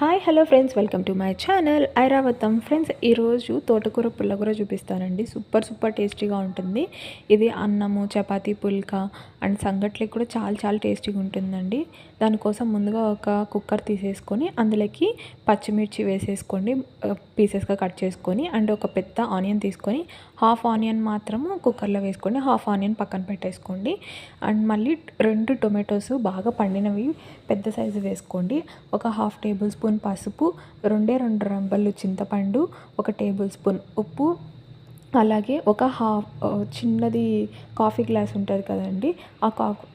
Hi hello friends welcome to my channel Airavatham friends ఈరోజు తోటకూర పుల్లకూర చూపిస్తానండి. సూపర్ సూపర్ టేస్టీగా ఉంటుంది. ఇది అన్నము చపాతీ పుల్కా అండ్ సంగట్లకి కూడా చాలా చాలా టేస్టీగా ఉంటుందండి. దానికోసం ముందుగా ఒక కుక్కర్ తీసేసుకొని అందులోకి పచ్చిమిర్చి వేసేసుకోండి. పీసెస్గా కట్ చేసుకొని అండ్ ఒక పెద్ద ఆనియన్ తీసుకొని హాఫ్ ఆనియన్ మాత్రము కుక్కర్లో వేసుకోండి. హాఫ్ ఆనియన్ పక్కన పెట్టేసుకోండి. అండ్ మళ్ళీ రెండు టొమాటోస్ బాగా పండినవి పెద్ద సైజు వేసుకోండి. ఒక హాఫ్ టేబుల్ స్పూన్ పసుపు రెండే రెండు రంబలు చింతపండు ఒక టేబుల్ స్పూన్ ఉప్పు అలాగే ఒక హాఫ్ చిన్నది కాఫీ గ్లాస్ ఉంటుంది కదండి ఆ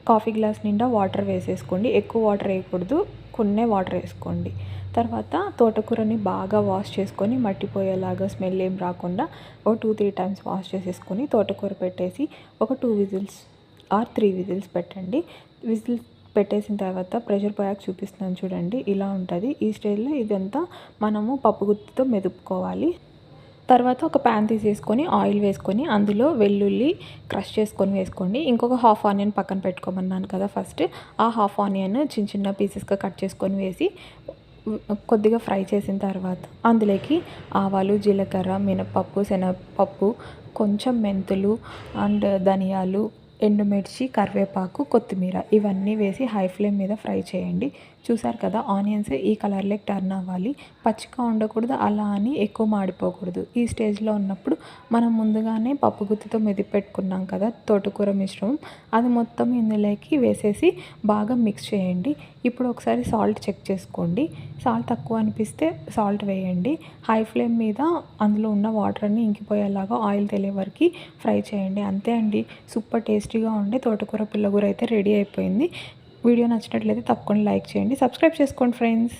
కాఫీ గ్లాస్ నిండా వాటర్ వేసేసుకోండి. ఎక్కువ వాటర్ వేయకూడదు కొన్నే వాటర్ వేసుకోండి. తర్వాత తోటకూరని బాగా వాష్ చేసుకొని మట్టిపోయేలాగా స్మెల్ ఏం రాకుండా ఒక టూ త్రీ టైమ్స్ వాష్ చేసేసుకొని తోటకూర పెట్టేసి ఒక two whistles or three whistles పెట్టండి. విజిల్స్ పెట్టేసిన తర్వాత ప్రెషర్ పోయాక చూపిస్తున్నాను చూడండి ఇలా ఉంటుంది. ఈ స్టేజ్లో ఇదంతా మనము పప్పు గుత్తితో మెదుపుకోవాలి. తర్వాత ఒక ప్యాన్ తీసేసుకొని ఆయిల్ వేసుకొని అందులో వెల్లుల్లి క్రష్ చేసుకొని వేసుకోండి. ఇంకొక హాఫ్ ఆనియన్ పక్కన పెట్టుకోమన్నాను కదా ఫస్ట్. ఆ హాఫ్ ఆనియన్ చిన్న చిన్న పీసెస్గా కట్ చేసుకొని వేసి కొద్దిగా ఫ్రై చేసిన తర్వాత అందులోకి ఆవాలు జీలకర్ర మినపప్పు శనగపప్పు కొంచెం మెంతులు అండ్ ధనియాలు ఎండుమిర్చి కరివేపాకు కొత్తిమీర ఇవన్నీ వేసి హై ఫ్లేమ్ మీద ఫ్రై చేయండి. చూసారు కదా ఆనియన్స్ ఈ కలర్లోకి టర్న్ అవ్వాలి. పచ్చిగా ఉండకూడదు అలా అని ఎక్కువ మాడిపోకూడదు. ఈ స్టేజ్లో ఉన్నప్పుడు మనం ముందుగానే పప్పు గుత్తితో మెది పెట్టుకున్నాం కదా తోటకూర మిశ్రమం. అది మొత్తం ఇందులోకి వేసేసి బాగా మిక్స్ చేయండి. ఇప్పుడు ఒకసారి సాల్ట్ చెక్ చేసుకోండి. సాల్ట్ తక్కువ అనిపిస్తే సాల్ట్ వేయండి. హై ఫ్లేమ్ మీద అందులో ఉన్న వాటర్ అన్ని ఇంకిపోయేలాగా ఆయిల్ తెలియ వరకు ఫ్రై చేయండి. అంతే అండి. సూపర్ టేస్టీగా ఉండే తోటకూర పిల్లగూర అయితే రెడీ అయిపోయింది. వీడియో నచ్చినట్లయితే తప్పకుండా లైక్ చేయండి. సబ్స్క్రైబ్ చేసుకోండి ఫ్రెండ్స్